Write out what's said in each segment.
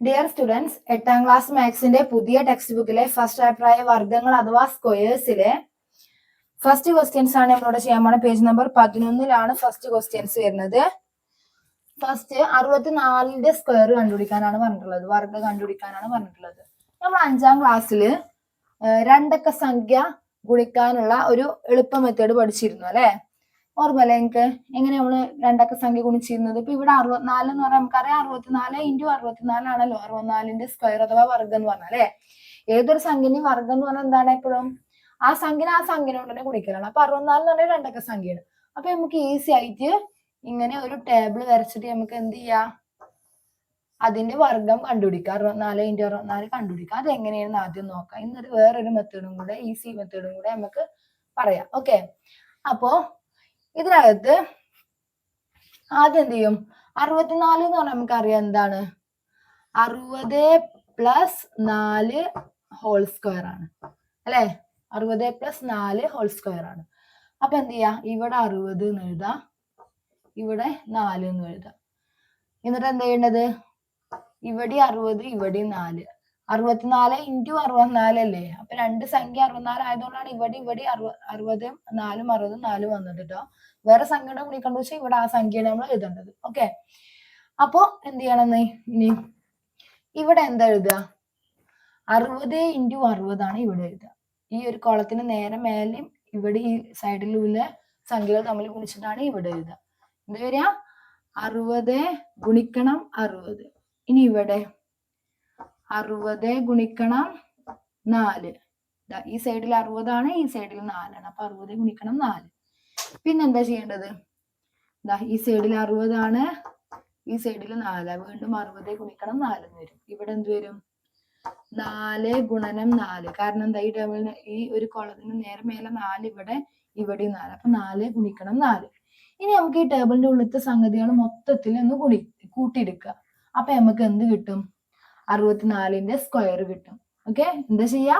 Dear students എട്ടാം class മാത്സിന്റെ പുതിയ ടെക്സ്റ്റ് ബുക്കിലെ ഫസ്റ്റ് അഭിപ്രായ വർഗങ്ങൾ അഥവാ സ്ക്വയേഴ്സിലെ ഫസ്റ്റ് ക്വസ്റ്റ്യൻസ് ആണ് നമ്മളോട് ചെയ്യാൻ പോണ. പേജ് നമ്പർ പതിനൊന്നിലാണ് ഫസ്റ്റ് ക്വസ്റ്റ്യൻസ് വരുന്നത്. ഫസ്റ്റ് അറുപത്തിനാലിന്റെ സ്ക്വയർ കണ്ടുപിടിക്കാനാണ് പറഞ്ഞിട്ടുള്ളത്. വർഗം കണ്ടുപിടിക്കാനാണ് പറഞ്ഞിട്ടുള്ളത്. നമ്മൾ അഞ്ചാം ക്ലാസ്സിൽ രണ്ടക്ക സംഖ്യ ഗുണിക്കാനുള്ള ഒരു എളുപ്പ മെത്തേഡ് പഠിച്ചിരുന്നു അല്ലെ? ഓർമ്മല്ലേ എനിക്ക് എങ്ങനെ നമ്മൾ രണ്ടക്ക സംഖ്യ ഗുണിച്ചിരുന്നത്? ഇപ്പൊ ഇവിടെ അറുപത്തിനാല് എന്ന് പറഞ്ഞാൽ നമുക്കറിയാം. അറുപത്തിനാല് ഇന്റു അറുപത്തിനാലാണല്ലോ അറുപത്തിനാലിന്റെ സ്ക്വയർ അഥവാ വർഗം എന്ന് പറഞ്ഞാൽ അല്ലേ? ഏതൊരു സംഖ്യന്റെ വർഗം എന്ന് പറഞ്ഞാൽ എന്താണ് എപ്പോഴും? ആ സംഖ്യനെ ആ സംഖ്യനോട് തന്നെ കുടിക്കലാണ് അപ്പൊ അറുപത്തിനാല് എന്ന് പറഞ്ഞാൽ രണ്ടക്ക സംഖ്യയാണ്. അപ്പൊ നമുക്ക് ഈസി ആയിട്ട് ഇങ്ങനെ ഒരു ടേബിൾ വരച്ചിട്ട് നമുക്ക് എന്ത് ചെയ്യാം? അതിന്റെ വർഗം കണ്ടുപിടിക്കാം. അറുപത്തിനാല് ഇന്റു അറുപത്തിനാല് കണ്ടുപിടിക്കാം. അത് എങ്ങനെയാണെന്ന് ആദ്യം നോക്കാം. ഇന്നൊരു വേറൊരു മെത്തേഡും കൂടെ ഈസി മെത്തേഡും കൂടെ നമുക്ക് പറയാം. ഓക്കെ അപ്പോ ഇതിനകത്ത് ആദ്യം എന്ത് ചെയ്യും? അറുപത്തിനാല് എന്ന് പറഞ്ഞാൽ നമുക്കറിയാം എന്താണ്? അറുപത് പ്ലസ് നാല് ഹോൾ സ്ക്വയർ ആണ്. അല്ലെ? അറുപത് പ്ലസ് നാല് ഹോൾ സ്ക്വയർ ആണ്. അപ്പൊ എന്ത് ചെയ്യാ? ഇവിടെ അറുപത് എന്ന് എഴുതാം. ഇവിടെ നാല് എന്ന് എഴുതാം. എന്നിട്ട് എന്താ ചെയ്യേണ്ടത്? ഇവിടെ അറുപത് ഇവിടെ നാല്. അറുപത്തിനാല് ഇന്റു അറുപത്തിനാല് അല്ലേ? അപ്പൊ രണ്ട് സംഖ്യ അറുപത്തിനാല് ആയതുകൊണ്ടാണ് ഇവിടെ ഇവിടെ അറുപ അറുപതും നാലും അറുപതും നാലും വന്നത് കേട്ടോ വേറെ സംഖ്യയുടെ ഗുണിക്കണ്ട വെച്ചാൽ ഇവിടെ ആ സംഖ്യയാണ് നമ്മൾ എഴുതേണ്ടത്. ഓക്കെ അപ്പോ എന്ത് ചെയ്യണമെന്ന് ഇനി? ഇവിടെ എന്താ എഴുതുക? അറുപത് ഇന്റു അറുപതാണ് ഇവിടെ എഴുതുക. ഈ ഒരു കോളത്തിന് നേരെ മേലെയും ഇവിടെ ഈ സൈഡിലുള്ള സംഖ്യകൾ തമ്മിൽ ഗുണിച്ചിട്ടാണ് ഇവിടെ എഴുതുക. എന്താ വരിക? അറുപത് ഗുണിക്കണം അറുപത്. ഇനി ഇവിടെ അറുപത് ഗുണിക്കണം നാല്. ഈ സൈഡിൽ അറുപതാണ് ഈ സൈഡിൽ നാലാണ്. അപ്പൊ അറുപത് ഗുണിക്കണം നാല്. പിന്നെ എന്താ ചെയ്യേണ്ടത്? ദാ ഈ സൈഡിൽ അറുപതാണ് ഈ സൈഡിൽ നാല്. വീണ്ടും അറുപത് ഗുണിക്കണം നാല് എന്ന് വരും. ഇവിടെ എന്ത് വരും? നാല് ഗുണനം നാല്. കാരണം എന്താ ഈ ടേബിളിന് ഈ ഒരു കോളത്തിന് നേരെ മേലെ നാല് ഇവിടെ ഇവിടെ നാല്. അപ്പൊ നാല് ഗുണിക്കണം നാല്. ഇനി നമുക്ക് ഈ ടേബിളിന്റെ ഉള്ളിലത്തെ സംഗതികൾ മൊത്തത്തിൽ ഒന്ന് ഗുണി കൂട്ടിയെടുക്കുക. അപ്പൊ നമുക്ക് എന്ത് കിട്ടും? അറുപത്തിനാലിന്റെ സ്ക്വയർ കിട്ടും. ഓക്കെ എന്താ ചെയ്യാ?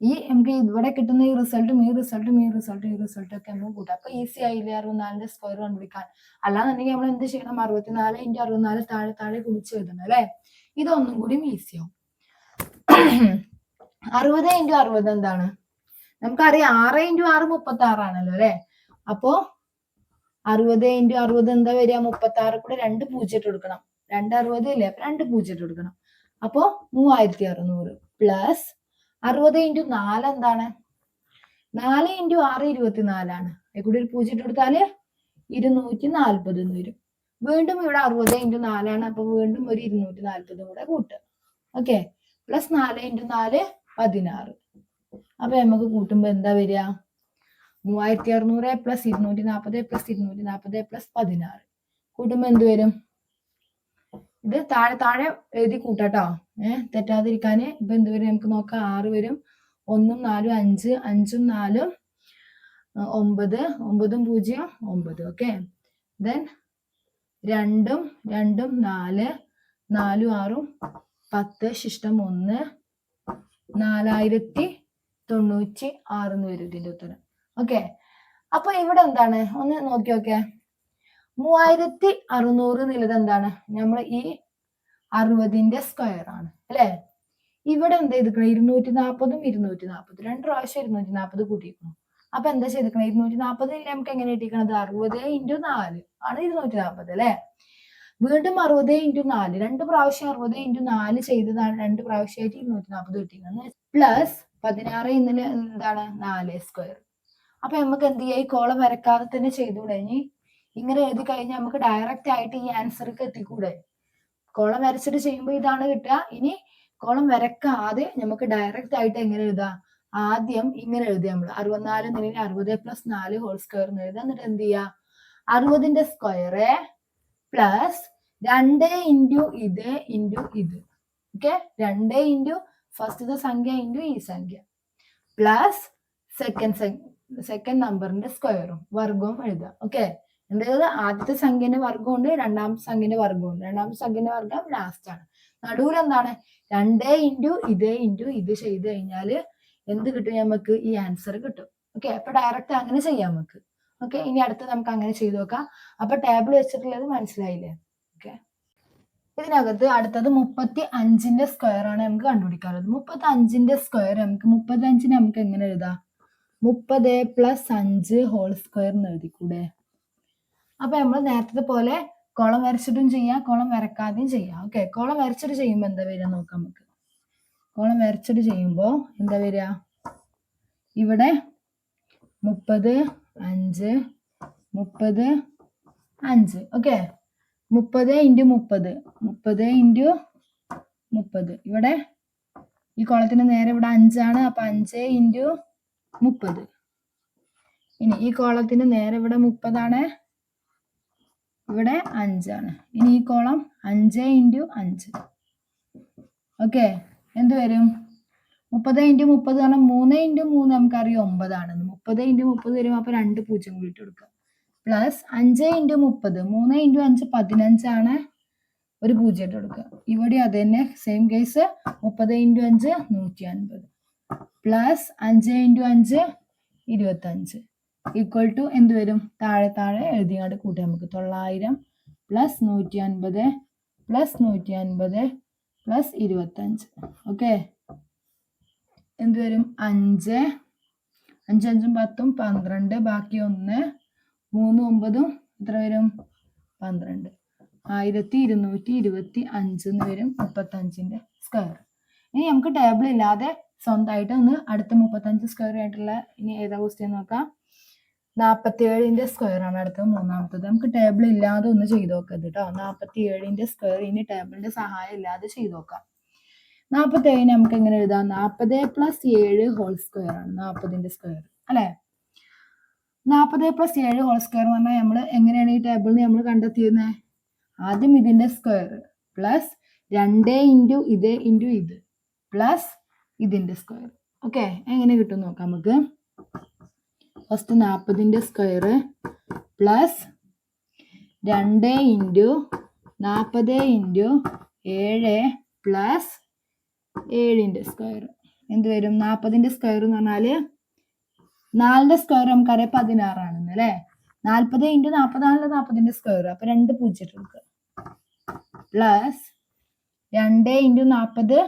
ഈ നമുക്ക് ഇവിടെ കിട്ടുന്ന ഈ റിസൾട്ടും ഈ റിസൾട്ടും ഈ റിസൾട്ടും ഈ റിസൾട്ടും ഒക്കെ നമുക്ക് കൂട്ടാം. അപ്പൊ ഈസി ആയില്ലേ? അറുപത്തിനാലിന്റെ സ്ക്വയർ കണ്ടുപിടിക്കാൻ. അല്ലാന്നുണ്ടെങ്കിൽ നമ്മൾ എന്ത് ചെയ്യണം? അറുപത്തിനാല് ഇന്റു അറുപത്തിനാല് താഴെ താഴെ കുടിച്ച് എഴുതണം അല്ലെ? ഇതൊന്നും കൂടി ഈസി ആവും. അറുപത് ഇന്റു അറുപത് എന്താണ്? നമുക്കറിയാം ആറ് ഇന്റു ആറ് മുപ്പത്തി ആറാണല്ലോ അല്ലെ? അപ്പോ അറുപത് ഇന്റു അറുപത് എന്താ വരിക? മുപ്പത്തി ആറ് കൂടെ രണ്ട് പൂജ്യം ഇട്ട് കൊടുക്കണം രണ്ട് അറുപത് ഇല്ലേ? അപ്പൊ രണ്ട് പൂജ്യം ഇട്ട് കൊടുക്കണം അപ്പോ മൂവായിരത്തി അറുന്നൂറ് പ്ലസ് അറുപത് ഇന്റു നാല് എന്താണ്? നാല് ഇന്റു ആറ് ഇരുപത്തിനാലാണ്. കൂടി ഒരു പൂജ്യം കൊടുത്താൽ ഇരുന്നൂറ്റി നാൽപ്പത് എന്ന് വരും. വീണ്ടും ഇവിടെ അറുപത് ഇന്റു നാലാണ് അപ്പൊ വീണ്ടും ഒരു ഇരുന്നൂറ്റി നാൽപ്പതും കൂടെ കൂട്ടുക. ഓക്കെ പ്ലസ് നാല് ഇന്റു നാല് പതിനാറ്. അപ്പൊ നമുക്ക് കൂട്ടുമ്പോ എന്താ വരിക? മൂവായിരത്തി അറുന്നൂറ് പ്ലസ് ഇരുന്നൂറ്റി നാൽപ്പത് പ്ലസ് ഇരുന്നൂറ്റി നാൽപ്പത് പ്ലസ് പതിനാറ്. കൂട്ടുമ്പോ എന്ത് വരും? ഇത് താഴെ താഴെ എഴുതി കൂട്ടാട്ടോ. ഏഹ് തെറ്റാതിരിക്കാന് ഇപ്പൊ എന്ത് വരും നമുക്ക് നോക്കാം. ആറ് വരും. ഒന്നും നാലും അഞ്ച് അഞ്ചും നാലും ഒമ്പത് ഒമ്പതും പൂജ്യം ഒമ്പത്. ഓക്കെ? ദെൻ രണ്ടും രണ്ടും നാല് നാലും ആറും പത്ത് ശിഷ്ടം ഒന്ന് നാലായിരത്തി തൊണ്ണൂറ്റി ആറ് എന്ന് വരും ഇതിന്റെ ഉത്തരം. ഓക്കെ? അപ്പൊ ഇവിടെ എന്താണ്? ഒന്ന് നോക്കി നോക്കേ മൂവായിരത്തി അറുന്നൂറ് എന്നുള്ളത് എന്താണ്? നമ്മൾ ഈ അറുപതിന്റെ സ്ക്വയർ ആണ് അല്ലെ? ഇവിടെ എന്താ ചെയ്തിരിക്കണം? ഇരുന്നൂറ്റി നാൽപ്പതും ഇരുന്നൂറ്റി നാൽപ്പതും രണ്ട് പ്രാവശ്യം ഇരുന്നൂറ്റി നാൽപ്പത് കൂട്ടിയിരിക്കണം അപ്പൊ എന്താ ചെയ്തിരിക്കണം? ഇരുന്നൂറ്റി നാൽപ്പത് നമുക്ക് എങ്ങനെ കിട്ടിയിരിക്കണത്? അറുപത് ഇന്റു നാല് ആണ് ഇരുന്നൂറ്റി നാൽപ്പത് അല്ലെ? വീണ്ടും അറുപത് ഇന്റു നാല്. രണ്ട് പ്രാവശ്യം അറുപത് ഇന്റു നാല് ചെയ്തതാണ് രണ്ട് പ്രാവശ്യമായിട്ട് ഇരുന്നൂറ്റി നാൽപ്പത് കിട്ടിയിരിക്കുന്നത്. പ്ലസ് പതിനാറ് ഇന്നലെ എന്താണ്? നാല് സ്ക്വയർ അപ്പൊ നമുക്ക് എന്ത് ചെയ്യാം? ഈ കോളം വരക്കാതെ തന്നെ ചെയ്തു ഇനി? ഇങ്ങനെ എഴുതി കഴിഞ്ഞാൽ നമുക്ക് ഡയറക്റ്റ് ആയിട്ട് ഈ ആൻസർക്ക് എത്തിക്കൂടെ? കോളം വരച്ചിട്ട് ചെയ്യുമ്പോൾ ഇതാണ് കിട്ടുക. ഇനി കോളം വരക്കാതെ നമുക്ക് ഡയറക്റ്റ് ആയിട്ട് എങ്ങനെ എഴുതാം? ആദ്യം ഇങ്ങനെ എഴുതിയാൽ നമ്മൾ അറുപത്തിനാല് നിലയിൽ അറുപത് പ്ലസ് നാല് ഹോൾ സ്ക്വയർ എന്ന് എഴുതാം എന്നിട്ട് എന്ത് ചെയ്യുക അറുപതിന്റെ സ്ക്വയർ പ്ലസ് രണ്ട് ഇന്റു ഇത് ഇന്റു ഇത്. ഓക്കെ രണ്ട് ഇന്റു ഫസ്റ്റത്തെ സംഖ്യ ഇന്റു ഈ സംഖ്യ. പ്ലസ് സെക്കൻഡ് സെക്കൻഡ് നമ്പറിന്റെ സ്ക്വയറും വർഗവും എഴുതാം ഓക്കെ എന്തായത് ആദ്യത്തെ സംഖ്യന്റെ വർഗമുണ്ട് രണ്ടാമത്തെ സംഖ്യന്റെ വർഗമുണ്ട് രണ്ടാമത്തെ സംഖ്യന്റെ വർഗം ലാസ്റ്റ് ആണ്. നടുവിൽ എന്താണ്? രണ്ടേ ഇന്റു ഇതേ ഇന്റു ഇത് ചെയ്ത് കഴിഞ്ഞാൽ എന്ത് കിട്ടും നമുക്ക് ഈ ആൻസർ കിട്ടും. ഓക്കെ അപ്പൊ ഡയറക്റ്റ് അങ്ങനെ ചെയ്യാം നമുക്ക് ഓക്കെ ഇനി അടുത്ത് നമുക്ക് അങ്ങനെ ചെയ്ത് നോക്കാം. അപ്പൊ ടേബിൾ വെച്ചിട്ടുള്ളത് മനസ്സിലായില്ലേ? ഓക്കെ ഇതിനകത്ത് അടുത്തത് മുപ്പത്തി അഞ്ചിന്റെ സ്ക്വയർ ആണ് നമുക്ക് കണ്ടുപിടിക്കാറുള്ളത് മുപ്പത്തി അഞ്ചിന്റെ സ്ക്വയർ നമുക്ക് മുപ്പത്തി അഞ്ചിന് നമുക്ക് എങ്ങനെ എഴുതാം? മുപ്പത് പ്ലസ് അഞ്ച് ഹോൾ സ്ക്വയർ എന്ന് എഴുതിക്കൂടെ? അപ്പൊ നമ്മൾ നേരത്തെ പോലെ കോളം വരച്ചിട്ടും ചെയ്യാം കോളം വരക്കാതെയും ചെയ്യാം. ഓക്കെ കോളം വരച്ചിട്ട് ചെയ്യുമ്പോൾ എന്താ വരിക നോക്കാം നമുക്ക്. കോളം വരച്ചിട്ട് ചെയ്യുമ്പോൾ എന്താ വരിക? ഇവിടെ മുപ്പത് അഞ്ച് മുപ്പത് അഞ്ച്. ഓക്കെ മുപ്പത് ഇന്റു മുപ്പത്. മുപ്പത് ഇന്റു മുപ്പത്. ഇവിടെ ഈ കോളത്തിന് നേരെ ഇവിടെ അഞ്ചാണ്. അപ്പൊ അഞ്ച് ഇന്റു മുപ്പത്. ഇനി ഈ കോളത്തിന് നേരെ ഇവിടെ മുപ്പതാണ്. ഇവിടെ അഞ്ചാണ് ഇനി ഈ കോളം അഞ്ച് ഇന്റു അഞ്ച്. ഓക്കെ എന്ത് വരും? മുപ്പത് ഇന്റു മുപ്പത് കാരണം മൂന്ന് ഇന്റു മൂന്ന് നമുക്കറിയാം ഒമ്പതാണെന്ന് മുപ്പത് ഇന്റു മുപ്പത് വരും അപ്പൊ രണ്ട് പൂജ്യം കൂടി ഇട്ട് കൊടുക്കുക പ്ലസ് അഞ്ച് ഇന്റു മുപ്പത് മൂന്ന് ഇന്റു അഞ്ച് പതിനഞ്ചാണ് ഒരു പൂജ്യം ഇട്ട് കൊടുക്കുക. ഇവിടെ അത് തന്നെ സെയിം കേസ് മുപ്പത് ഇന്റു അഞ്ച് നൂറ്റി അൻപത്. പ്ലസ് അഞ്ച് ഇന്റു അഞ്ച് ഇരുപത്തഞ്ച്. ഈക്വൽ ടു എന്ത് വരും? താഴെ താഴെ എഴുതിയാണ്ട് കൂട്ടി നമുക്ക്. തൊള്ളായിരം പ്ലസ് നൂറ്റി അൻപത് പ്ലസ് നൂറ്റി അൻപത് പ്ലസ് ഇരുപത്തഞ്ച്. ഓക്കെ എന്ത് വരും? അഞ്ച്. അഞ്ചഞ്ചും പത്തും പന്ത്രണ്ട്. ബാക്കി ഒന്ന്. മൂന്ന് ഒമ്പതും എത്ര വരും? പന്ത്രണ്ട്. ആയിരത്തി ഇരുന്നൂറ്റി ഇരുപത്തി അഞ്ച് എന്ന് വരും മുപ്പത്തഞ്ചിന്റെ സ്ക്വയർ ഇനി നമുക്ക് ടേബിൾ ഇല്ലാതെ സ്വന്തമായിട്ട് ഒന്ന് അടുത്ത മുപ്പത്തഞ്ച് സ്ക്വയർ ആയിട്ടുള്ള ഇനി ഏതാ ക്വസ്റ്റ്യൻ നോക്കാം? നാൽപ്പത്തി ഏഴിന്റെ സ്ക്വയർ ആണ് അടുത്തത് മൂന്നാമത്തത്. നമുക്ക് ടേബിൾ ഇല്ലാതെ ഒന്ന് ചെയ്ത് നോക്കരുത് കേട്ടോ നാൽപ്പത്തി ഏഴിന്റെ സ്ക്വയർ ഇനി ടേബിളിന്റെ സഹായം ഇല്ലാതെ ചെയ്ത് നോക്കാം. നാൽപ്പത്തി ഏഴിന് നമുക്ക് എങ്ങനെ എഴുതാം? നാൽപ്പത് പ്ലസ് ഏഴ് ഹോൾ സ്ക്വയർ ആണ് നാൽപ്പതിന്റെ സ്ക്വയർ അല്ലെ? നാൽപ്പത് പ്ലസ് ഏഴ് ഹോൾ സ്ക്വയർ എന്ന് പറഞ്ഞാൽ നമ്മൾ എങ്ങനെയാണ് ഈ ടേബിളിൽ നമ്മൾ കണ്ടെത്തിയിരുന്നത് ആദ്യം ഇതിന്റെ സ്ക്വയർ പ്ലസ് രണ്ട് ഇന്റു ഇത് ഇന്റു ഇത് പ്ലസ് ഇതിന്റെ സ്ക്വയർ ഓക്കെ എങ്ങനെ കിട്ടും നോക്കാം നമുക്ക്. ഫസ്റ്റ് നാൽപ്പതിന്റെ സ്ക്വയർ പ്ലസ് രണ്ട് ഇന്റു നാൽപ്പത് ഇന്റു ഏഴ് പ്ലസ് ഏഴിന്റെ സ്ക്വയർ എന്ത് വരും? നാൽപ്പതിന്റെ സ്ക്വയർ എന്ന് പറഞ്ഞാൽ നാലിന്റെ സ്ക്വയർ നമുക്കറിയാം പതിനാറാണെന്ന് അല്ലേ? നാൽപ്പത് ഇന്റു നാൽപ്പതാണല്ലോ നാൽപ്പതിന്റെ സ്ക്വയർ അപ്പോൾ രണ്ട് പൂജ്യം കൊടുക്കുക പ്ലസ് രണ്ട് ഇന്റു നാൽപ്പത്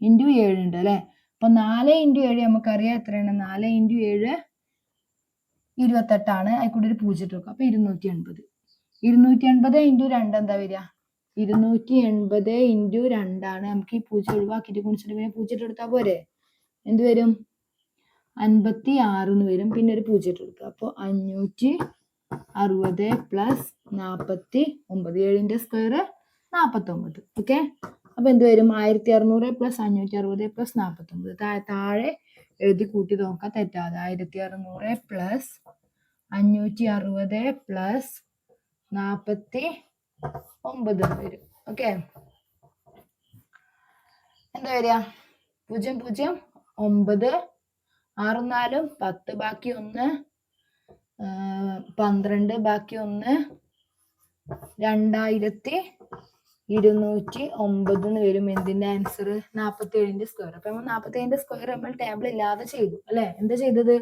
ഇന്റു ഏഴുണ്ട് അല്ലേ? അപ്പം നാല് ഇന്റു ഏഴ് നമുക്കറിയാം എത്രയാണ്? നാല് ഇന്റു ഏഴ് ഇരുപത്തെട്ടാണ്. അതിൽ ഒരു പൂജ്യം ഇട്ട് വെക്കുക അപ്പൊ ഇരുന്നൂറ്റി എൺപത് ഇരുന്നൂറ്റി എൺപത് ഇന്റു രണ്ട് എന്താ വരിക? ഇരുന്നൂറ്റി എൺപത് ഇന്റു രണ്ടാണ്. നമുക്ക് ഈ പൂജ ഒഴിവാക്കിയിട്ട് കുണിച്ചിട്ട് പിന്നെ പൂജ്യം ഇട്ട് എടുത്താൽ പോരെ? എന്ത് വരും? അൻപത്തി ആറ് എന്ന് വരും. പിന്നെ ഒരു പൂജ്യം ഇട്ട് കൊടുക്കുക. അപ്പോൾ അഞ്ഞൂറ്റി അറുപത് പ്ലസ് നാൽപ്പത്തി ഒമ്പത് ഏഴിന്റെ സ്ക്വയർ നാൽപ്പത്തി ഒമ്പത് ഓക്കെ അപ്പൊ എന്ത് വരും ആയിരത്തി അറുന്നൂറ് പ്ലസ് അഞ്ഞൂറ്റി അറുപത് പ്ലസ് നാൽപ്പത്തി ഒമ്പത് താഴെ എഴുതി കൂട്ടി നോക്കാം. തെറ്റാതെ. ആയിരത്തി അറുന്നൂറ് പ്ലസ് അഞ്ഞൂറ്റി അറുപത് പ്ലസ് നാൽപ്പത്തി ഒമ്പത് വരും. ഓക്കെ? എന്താ വരിക? പൂജ്യം പൂജ്യം ഒമ്പത് ആറും നാലും പത്ത് ബാക്കി ഒന്ന് പന്ത്രണ്ട് ബാക്കി ഒന്ന് രണ്ടായിരത്തി ഇരുന്നൂറ്റി ഒമ്പത് എന്ന് വരും. എന്തിന്റെ ആൻസർ നാൽപ്പത്തി ഏഴിന്റെ സ്ക്വയർ അപ്പൊ നമ്മൾ നാൽപ്പത്തി ഏഴിന്റെ സ്ക്വയർ നമ്മൾ ടേബിൾ ഇല്ലാതെ ചെയ്തു. അല്ലെ? എന്താ ചെയ്തത്?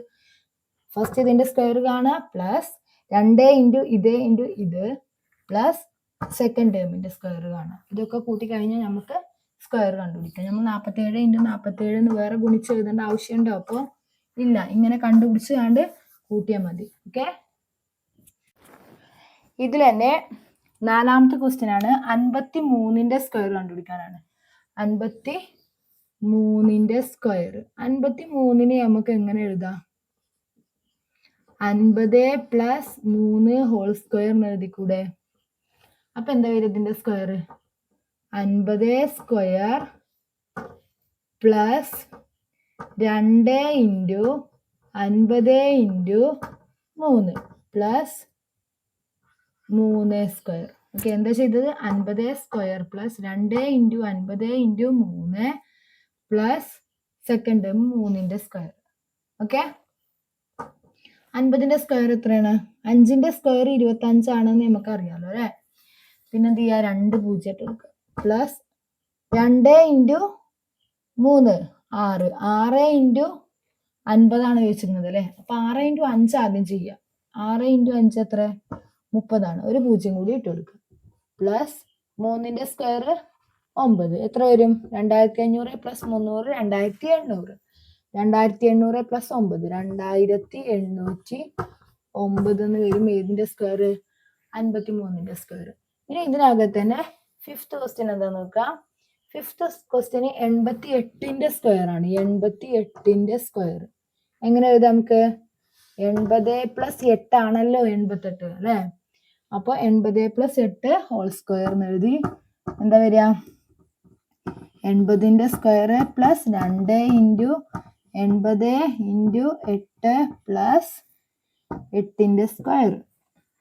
ഫസ്റ്റ് ഇതിന്റെ സ്ക്വയർ കാണുക. പ്ലസ് രണ്ട് ഇന്റു ഇത് ഇന്റു ഇത്. പ്ലസ് സെക്കൻഡ് ടേമിന്റെ സ്ക്വയർ കാണുക. ഇതൊക്കെ കൂട്ടി കഴിഞ്ഞാൽ നമുക്ക് സ്ക്വയർ കണ്ടുപിടിക്കാം. നമ്മൾ നാൽപ്പത്തി ഏഴ് ഇന്റു നാൽപ്പത്തി ഏഴ് എന്ന് വേറെ ഗുണിച്ച് എഴുതേണ്ട ആവശ്യമുണ്ടോ? അപ്പോൾ ഇല്ല. ഇങ്ങനെ കണ്ടുപിടിച്ച് കണ്ട് കൂട്ടിയാൽ മതി. ഓക്കെ ഇതിൽ തന്നെ നാലാമത്തെ ക്വസ്റ്റ്യൻ ആണ്. അൻപത്തി മൂന്നിന്റെ സ്ക്വയർ കണ്ടുപിടിക്കാനാണ്. അൻപത്തി മൂന്നിന്റെ സ്ക്വയർ അൻപത്തി മൂന്നിനെ നമുക്ക് എങ്ങനെ എഴുതാം? അൻപത് പ്ലസ് മൂന്ന് ഹോൾ സ്ക്വയർ എഴുതിക്കൂടെ? അപ്പൊ എന്താ വരും ഇതിന്റെ സ്ക്വയർ അൻപത് സ്ക്വയർ പ്ലസ് രണ്ട് ഇന്റു അൻപത് ഇന്റു മൂന്ന് പ്ലസ് മൂന്ന് സ്ക്വയർ ഓക്കെ എന്താ ചെയ്തത്? അൻപത് സ്ക്വയർ പ്ലസ് രണ്ട് ഇന്റു അൻപത് ഇന്റു മൂന്ന് പ്ലസ് സെക്കൻഡ് മൂന്നിന്റെ സ്ക്വയർ ഓക്കെ അൻപതിന്റെ സ്ക്വയർ എത്രയാണ്? അഞ്ചിന്റെ സ്ക്വയർ ഇരുപത്തി അഞ്ചാണെന്ന് നമുക്ക് അറിയാമല്ലോ അല്ലെ? പിന്നെ എന്ത് ചെയ്യുക? രണ്ട് പൂജ്യം ഇട്ട് കൊടുക്കുക പ്ലസ് രണ്ട് ഇന്റു മൂന്ന്. ആറ്. ആറ് ഇന്റു അൻപതാണ് ചോദിച്ചിരുന്നത് അല്ലേ? അപ്പൊ ആറ് ഇന്റു അഞ്ച് ആദ്യം ചെയ്യുക. ആറ് ഇന്റു അഞ്ച് എത്ര? മുപ്പതാണ് ഒരു പൂജ്യം കൂടി ഇട്ട് കൊടുക്കുക പ്ലസ് മൂന്നിന്റെ സ്ക്വയർ ഒമ്പത്. എത്ര വരും? രണ്ടായിരത്തി അഞ്ഞൂറ് പ്ലസ് മുന്നൂറ് രണ്ടായിരത്തി എണ്ണൂറ് രണ്ടായിരത്തി എണ്ണൂറ് പ്ലസ് ഒമ്പത്. രണ്ടായിരത്തി എണ്ണൂറ്റി ഒമ്പത് എന്ന് വരും ഏതിന്റെ സ്ക്വയർ അൻപത്തി മൂന്നിന്റെ സ്ക്വയർ ഇനി ഇതിനകത്ത് തന്നെ ഫിഫ്ത്ത് ക്വസ്റ്റ്യൻ എന്താ നോക്കാം. ഫിഫ്ത്ത് ക്വസ്റ്റ്യന് എൺപത്തി എട്ടിന്റെ സ്ക്വയർ ആണ്. എൺപത്തി എട്ടിന്റെ സ്ക്വയർ എങ്ങനെ എഴുതാം നമുക്ക്? എൺപത് പ്ലസ് എട്ടാണല്ലോ എൺപത്തെട്ട് അല്ലെ? അപ്പൊ എൺപത് പ്ലസ് എട്ട് ഹോൾ സ്ക്വയർ എന്ന് എഴുതി. എന്താ വരിക? എൺപതിന്റെ സ്ക്വയർ പ്ലസ് രണ്ട് ഇന്റു എൺപത് ഇന്റു എട്ട് പ്ലസ് എട്ടിന്റെ സ്ക്വയർ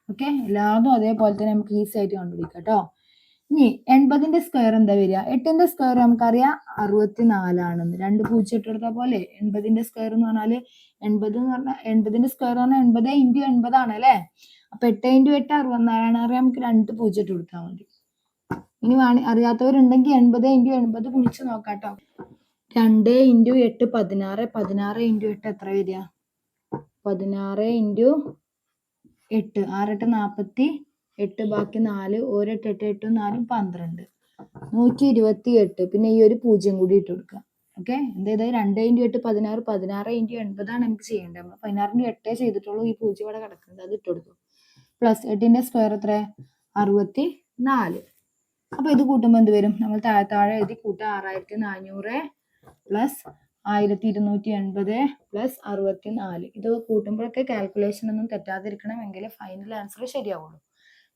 ഓക്കെ എല്ലാതും അതേപോലെ തന്നെ നമുക്ക് ഈസി ആയിട്ട് കണ്ടുപിടിക്കാം കേട്ടോ ഇനി എൺപതിന്റെ സ്ക്വയർ എന്താ വരിക? എട്ടിന്റെ സ്ക്വയർ നമുക്കറിയാം അറുപത്തി നാലാണെന്ന് രണ്ട് പൂജ്യം ഇട്ടെടുത്ത പോലെ എൺപതിന്റെ സ്ക്വയർ എന്ന് പറഞ്ഞാൽ എൺപത് എന്ന് പറഞ്ഞാൽ എൺപതിന്റെ സ്ക്വയർ എന്ന് പറഞ്ഞാൽ എൺപത് ഇന്റു എൺപതാണ് അല്ലേ? അപ്പൊ എട്ട് ഇന്റു എട്ട് അറുപത്തിനാലാണ് അറിയാം നമുക്ക് രണ്ട് പൂജ്യം ഇട്ട് കൊടുത്താൽ മതി. ഇനി വേണി അറിയാത്തവരുണ്ടെങ്കിൽ എൺപത് ഇന്റു എൺപത് ഗുണിച്ച് നോക്കാട്ടോ. രണ്ട് ഇന്റു എട്ട് പതിനാറ്. പതിനാറ് ഇന്റു എട്ട് എത്ര വരിക? പതിനാറ് ഇന്റു എട്ട്. ആറെട്ട് നാൽപ്പത്തി എട്ട്. ബാക്കി നാല്. ഒരെട്ട് എട്ട് എട്ടും നാലും പന്ത്രണ്ട്. നൂറ്റി ഇരുപത്തി എട്ട്. പിന്നെ ഈ ഒരു പൂജ്യം കൂടി ഇട്ട് കൊടുക്കുക ഓക്കെ? എന്തായത്? രണ്ട് ഇന്റു എട്ട് പതിനാറ്. പതിനാറ് ഇന്റു എൺപതാണ് നമുക്ക് ചെയ്യേണ്ടത്? നമ്മൾ പതിനാറിന്റെ എട്ടേ ചെയ്തിട്ടുള്ളൂ. ഈ പൂജ്യം ഇവിടെ കിടക്കുന്നത്. അത് ഇട്ട് കൊടുക്കും പ്ലസ് എട്ടിന്റെ സ്ക്വയർ എത്ര അറുപത്തി നാല്. അപ്പൊ ഇത് കൂട്ടുമ്പോൾ എന്ത് വരും? നമ്മൾ താഴെ താഴെ എഴുതി കൂട്ടുക. ആറായിരത്തി നാനൂറ് പ്ലസ് ആയിരത്തി ഇരുന്നൂറ്റി എൺപത് പ്ലസ് അറുപത്തി നാല്. ഇത് കൂട്ടുമ്പോഴൊക്കെ കാൽക്കുലേഷൻ ഒന്നും തെറ്റാതിരിക്കണം എങ്കിൽ ഫൈനൽ ആൻസർ ശരിയാവുള്ളൂ.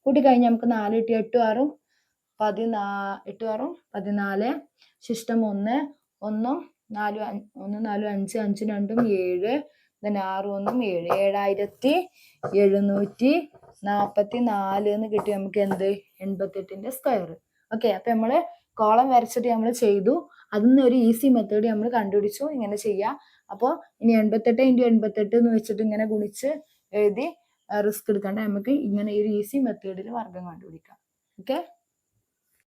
കൂട്ടിക്കഴിഞ്ഞ് നമുക്ക് നാല് കിട്ടി എട്ടും ആറും പതിനാ എട്ടും ആറും പതിനാല് ശിഷ്ടം ഒന്ന് ഒന്നും നാലും ഒന്ന് നാലും അഞ്ച് അഞ്ചും രണ്ടും ഏഴ് ആറും ഒന്നും ഏഴ്. ഏഴായിരത്തി എഴുന്നൂറ്റി നാപ്പത്തി നാല് എന്ന് കിട്ടി നമുക്ക് എന്ത്? എൺപത്തെട്ടിന്റെ സ്ക്വയർ ഓക്കെ അപ്പൊ നമ്മൾ കോളം വരച്ചിട്ട് നമ്മൾ ചെയ്തു. അതിന്ന് ഒരു ഈസി മെത്തേഡ് നമ്മൾ കണ്ടുപിടിച്ചു. ഇങ്ങനെ ചെയ്യാം. അപ്പോൾ ഇനി എൺപത്തെട്ട് ഇന്റു എൺപത്തെട്ട് എന്ന് വെച്ചിട്ട് ഇങ്ങനെ ഗുണിച്ച് എഴുതി റിസ്ക് എടുക്കാണ്ട് നമുക്ക് ഇങ്ങനെ ഒരു ഈസി മെത്തേഡിൽ വർഗം കണ്ടുപിടിക്കാം. ഓക്കെ